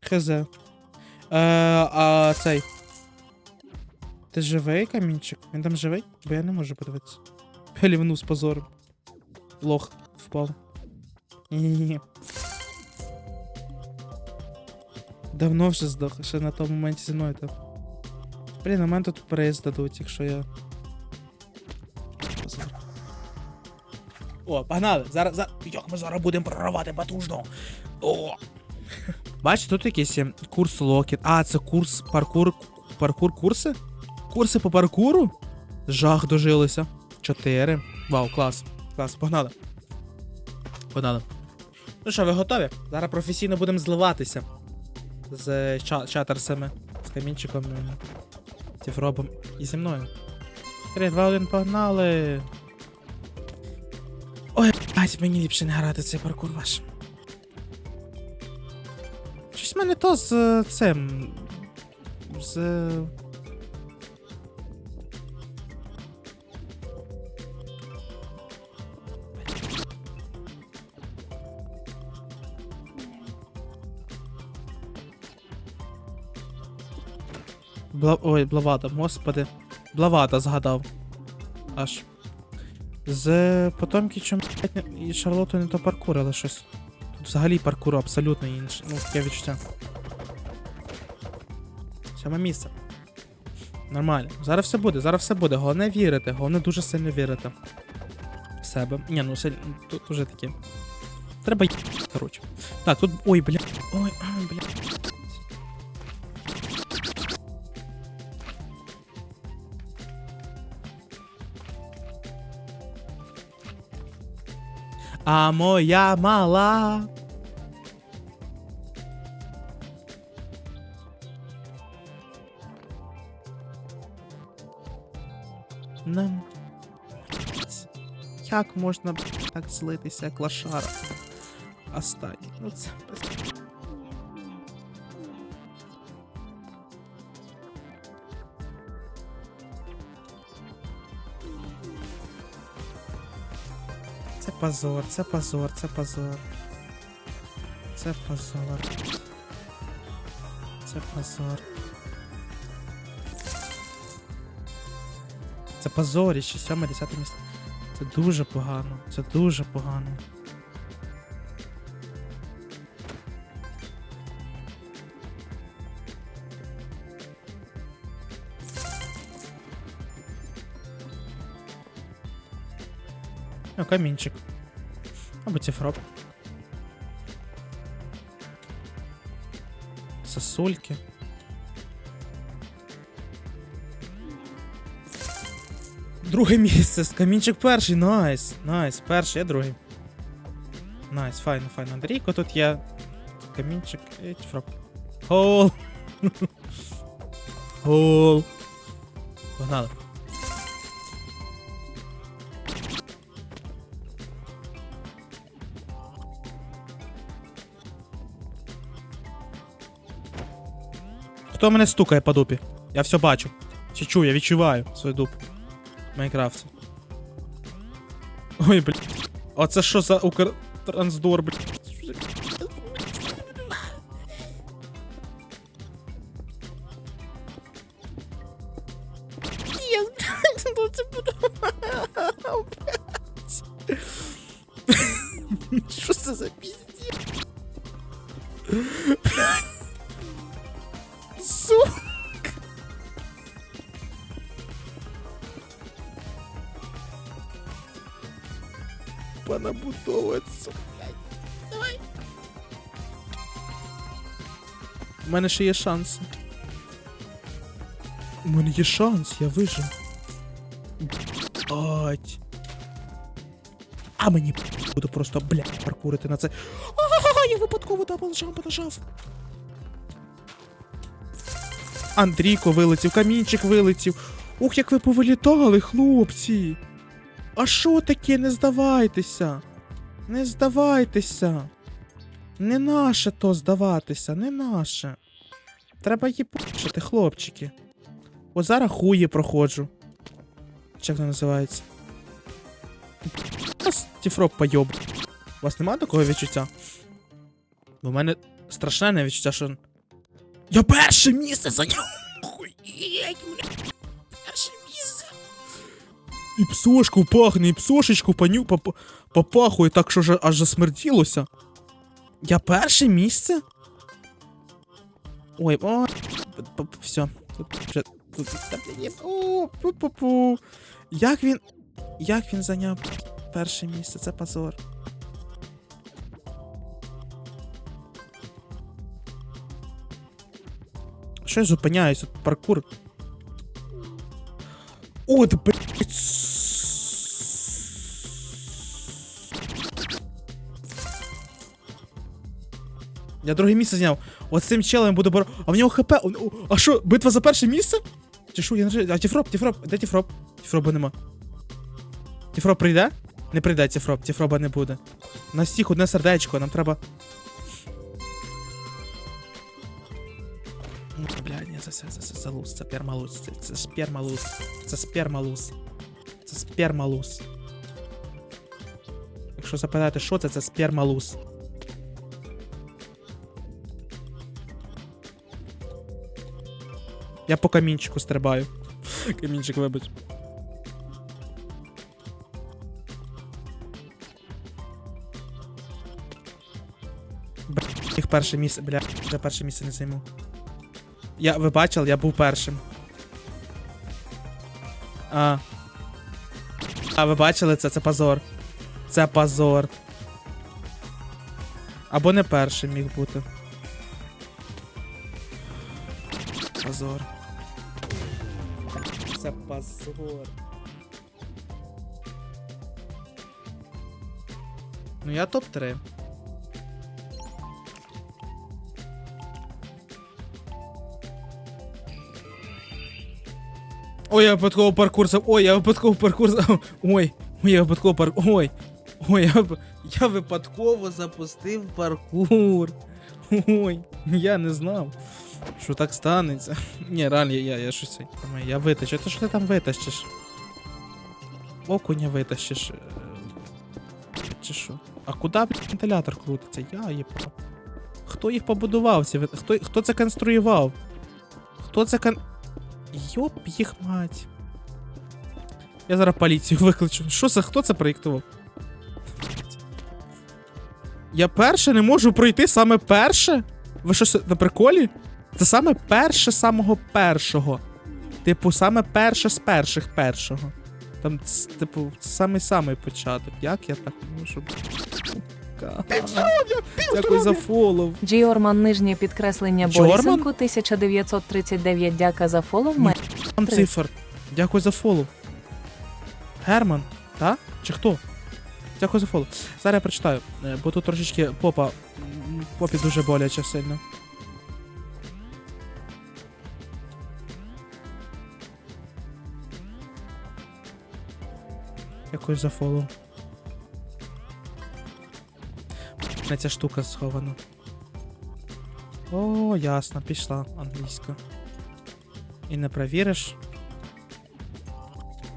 Хз. Е, а цей. Ти живий, камінчик? Він там живий? Бо я не можу подивитися. Лівнув з позором. Лох впав. Ні-ні-ні. Давно вже здох, ще на тому моменті зі мною там. Блін, на мене тут приз дадуть, якщо я. О, погнали! Зараз, зараз. Як ми зараз будемо проривати батужно. О! Бачите, тут якийсь курс локет. А, це курс паркур. Паркур курси? Курси по паркуру? Жах дожилися. Чотири. Вау, клас. Клас, погнали. Погнали. Ну що, ви готові? Зараз професійно будемо зливатися з ча- чатерсами, з камінчиком, тіфробом і зі мною. 3, 2, 1, погнали. Ой, блядь, мені ліпше не грати цей паркур ваш. Щось в мене то з е, цим. З. е, Бла... Ой, Блавата, господи. Блавата згадав. Аж. З Потомкічем блядь, і Шарлотою не то паркур, але щось. Тут взагалі паркур абсолютно інше. Ну, таке відчуття. Сьоме місце. Нормально. Зараз все буде, зараз все буде. Головне вірити, головне дуже сильно вірити. В себе. Ні, ну сильно. Тут уже таке. Треба й- коротше. Так, тут. Ой, бля. Ой, ай, А моя мала. Нам. Як можна так злитися, як лошара? Останній. Ну це. без- Це позор, це позор, це позор. Це позор. Це позор. Це позоріще, 7 10 місце. Це дуже погано. Це дуже погано. Ну, камінчик. Або цифроп. Сосульки. Друге місце. Камінчик перший. Найс. Найс. Перший, я другий. Найс, файно, файно. Андрійко тут є. Камінчик і цифроп. Гол. Гол. Погнали. Хто мене стукає по дупі? Я все бачу. Чи чую, я відчуваю свою дупу. В Майнкрафті. Ой, блядь. А це що за Укртрансдор, блядь? Понабудовується. Давай. У мене ще є шанс. У мене є шанс, я вижив. Блять. А мені буду просто, блядь, паркурити на це. А, я випадково дабл джамп нажав. Андрійко вилетів, камінчик вилетів. Ух, як ви повилітали, хлопці. А що таке? Не здавайтеся. Не здавайтеся. Не наше то здаватися, не наше. Треба її пушити, хлопчики. От зараз хуї проходжу. Чи як воно називається? Тіфрок пойоб. У вас немає такого відчуття? Бо в мене страшне відчуття, що. Я перше місце зайняв! І псошку пахне, і псошечку поню, поп, попахує так, що ж, аж засмерділося. Я перше місце? Ой, о, все. О. Як він. Як він зайняв перше місце? Це позор. Що я зупиняюсь? Паркур. От, блядь. Я друге місце зняв. От з цим челем буду боро. А в нього хп. А що, битва за перше місце? Чи що, я не. А Тіфроп, Тіфроп, де Тіфроп? Тіфроба нема. Тіфроп прийде? Не прийде Тіфроп, Тіфроба не буде. У нас всіх одне сердечко, нам треба. Ну, бля, ні, це, це, це, це, це лус, це пермалус, це, це спермалус, це спермалус, це спермалус. Якщо запитати, що це, це спермалус. Я по камінчику стрибаю. Камінчик, вибач. Їх перше місце, бля, вже перше місце не займу. Я, ви бачили, я був першим. А. А, ви бачили це? Це позор. Це позор. Або не першим міг бути. Позор. Це позор. Ну я топ-3. Ой, я випадково паркур зап... Ой, я випадково паркур зап... Ой, ой, я випадково паркур... Ой. Ой, я, я випадково запустив паркур. Ой, я не знав, що так станеться. Ні, реально, я, я, я щось... Я витащу. Ти що ти там витащиш? Окуня витащиш. е, Чи що? А куди вентилятор крутиться? Я їбав. Хто їх побудував? Хто, хто це конструював? Хто це кон... Йоп їх мать. Я зараз поліцію викличу. Що це? Хто це проєктував? Я перше не можу пройти саме перше? Ви що на приколі? Це саме перше самого першого. Типу, саме перше з перших першого. Там, типу, це самий самий початок. Як я так можу? Дякую за фолов. Джіорман нижнє підкреслення Джорман? Борисенко 1939 дяка за фолов. Там цифр. Дякую за фолов. Герман, та? Чи хто? Дякую за фолов. Зараз я прочитаю, е, бо тут трошечки попа. Попі дуже боляче сильно. Дякую за фолов. Не ця штука схована. О, ясно, пішла англійська. І не провіриш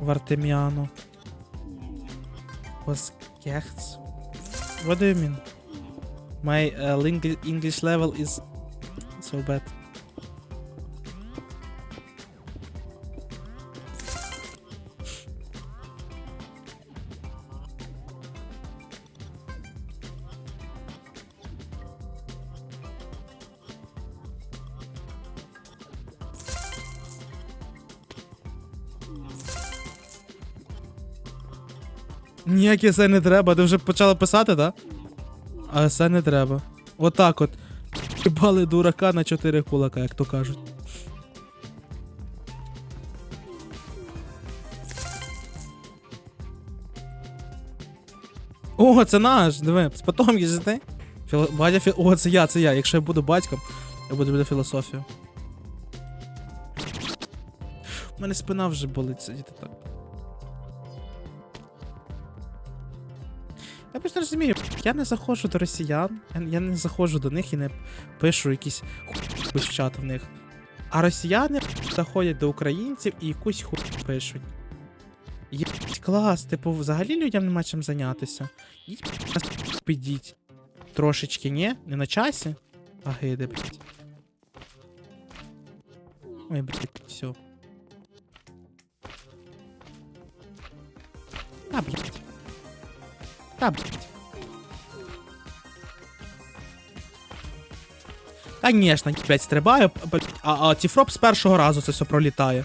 в Артеміану. Was gechts? What do you mean? My uh, English level is so bad. Ніякі це не треба, ти вже почала писати, так? А це не треба. Отак от. Бали дурака на чотири кулака, як то кажуть. О, це наш! Диви, з потом їздити. Філо... Батя фі... О, це я, це я. Якщо я буду батьком, я буду робити філософію. У мене спина вже болить сидіти так. Я просто розумію, я не заходжу до росіян, я, не заходжу до них і не пишу якісь хуй в чат в них. А росіяни заходять до українців і якусь хуй пишуть. Є клас, типу, взагалі людям нема чим зайнятися. Ідіть, підіть. Трошечки, ні? Не на часі? Агиди, блядь. Ой, блядь, Та. Конечно, блядь, стрибаю, а, а Тіфроп з першого разу це все пролітає.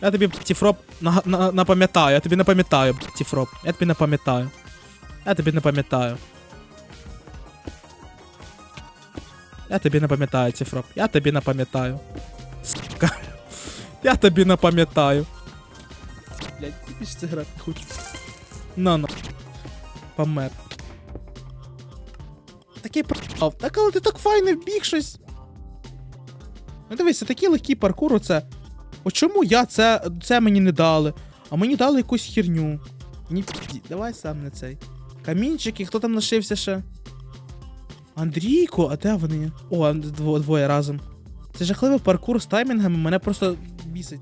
Я тобі, Тіфроп, на, на, напам'ятаю, я тобі не пам'ятаю, Тіфроп. Я тобі не пам'ятаю. Я тобі не пам'ятаю. Я тобі не пам'ятаю, Тіфроп. Я тобі не пам'ятаю. Сука. Я тобі не пам'ятаю. Блядь, тобі ж це грати хочу. На на. Помер. Такий пропав. Так але ти так файно вбіг щось. Ну дивися, такий легкий паркур оце. От чому я це, це мені не дали? А мені дали якусь херню. Ні, давай сам на цей. Камінчики, хто там лишився ще? Андрійко, а де вони? О, дво- двоє разом. Це жахливий паркур з таймінгами, мене просто бісить.